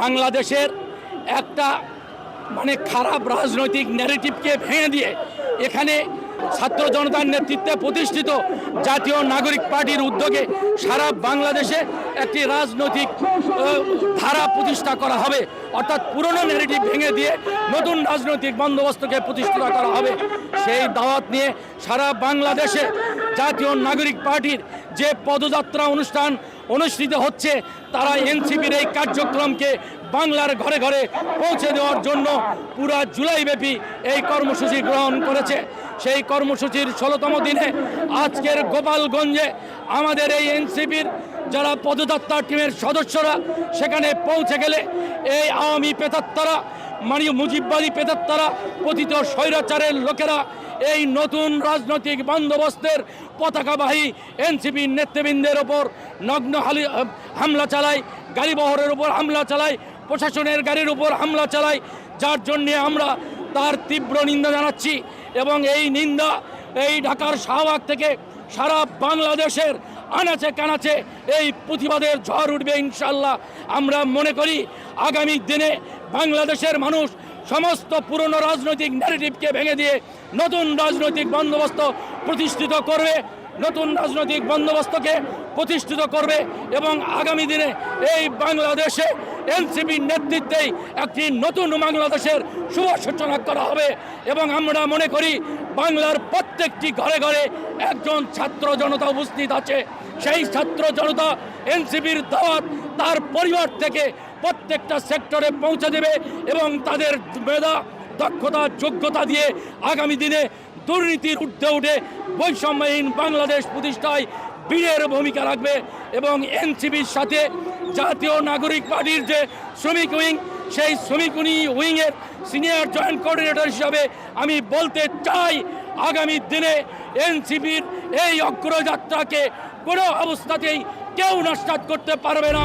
বাংলাদেশের একটা মানে খারাপ রাজনৈতিক ন্যারেটিভকে ভেঙে দিয়ে এখানে ছাত্র জনতার নেতৃত্বে প্রতিষ্ঠিত জাতীয় নাগরিক পার্টির উদ্যোগে সারা বাংলাদেশে একটি রাজনৈতিক ধারা প্রতিষ্ঠা করা হবে। অর্থাৎ পুরনো ন্যারেটিভ ভেঙে দিয়ে নতুন রাজনৈতিক বন্দোবস্তকে প্রতিষ্ঠা করা হবে। সেই দাওয়াত নিয়ে সারা বাংলাদেশে জাতীয় নাগরিক পার্টির যে পদযাত্রা অনুষ্ঠান অনুষ্ঠিত হচ্ছে, তারা এনসিপির এই কার্যক্রমকে বাংলার ঘরে ঘরে পৌঁছে দেওয়ার জন্য পুরা জুলাইব্যাপী এই কর্মসূচি গ্রহণ করেছে। সেই কর্মসূচির ষোলোতম দিনে আজকের গোপালগঞ্জে আমাদের এই এনসিপির যারা পদযাত্রা টিমের সদস্যরা সেখানে পৌঁছে গেলে এই আওয়ামী পেতাত্তারা মানে মুজিববাদী পেতাত্তারা পতিত স্বৈরাচারের লোকেরা এই নতুন রাজনৈতিক বন্দোবস্তের পতাকাবাহী এনসিপির নেতৃবৃন্দের ওপর নগ্ন হামলা চালায়, গাড়িবহরের উপর হামলা চালায়, প্রশাসনের গাড়ির উপর হামলা চালায়। যার জন্যে আমরা তার তীব্র নিন্দা জানাচ্ছি এবং এই নিন্দা এই ঢাকার শাহবাগ থেকে সারা বাংলাদেশের আনাচে কানাচে এই প্রতিবাদের ঝড় উঠবে ইনশাল্লাহ আমরা মনে করি আগামী দিনে বাংলাদেশের মানুষ সমস্ত পুরনো রাজনৈতিক ন্যারেটিভকে ভেঙে দিয়ে নতুন রাজনৈতিক বন্দোবস্ত প্রতিষ্ঠিত করবে, নতুন রাজনৈতিক বন্দোবস্তকে প্রতিষ্ঠিত করবে এবং আগামী দিনে এই বাংলাদেশে এনসিপির নেতৃত্বেই একটি নতুন বাংলাদেশের শুভ সূচনা করা হবে এবং আমরা মনে করি বাংলার প্রত্যেকটি ঘরে ঘরে একজন ছাত্র জনতা উপস্থিত আছে। সেই ছাত্র জনতা এনসিপির দাওয়াত তার পরিবার থেকে প্রত্যেকটা সেক্টরে পৌঁছে দেবে এবং তাদের মেধা, দক্ষতা, যোগ্যতা দিয়ে আগামী দিনে দুর্নীতির ঊর্ধ্বে উঠে বৈষম্যহীন বাংলাদেশ প্রতিষ্ঠায় বীরের ভূমিকা রাখবে এবং এনসিবির সাথে জাতীয় নাগরিক পার্টির যে শ্রমিক উইং, সেই শ্রমিক উইংয়ের সিনিয়র জয়েন্ট কোঅর্ডিনেটর হিসাবে আমি বলতে চাই, আগামী দিনে এনসিবির এই অগ্রযাত্রাকে কোনো অবস্থাতেই কেউ নস্বাত করতে পারবে না।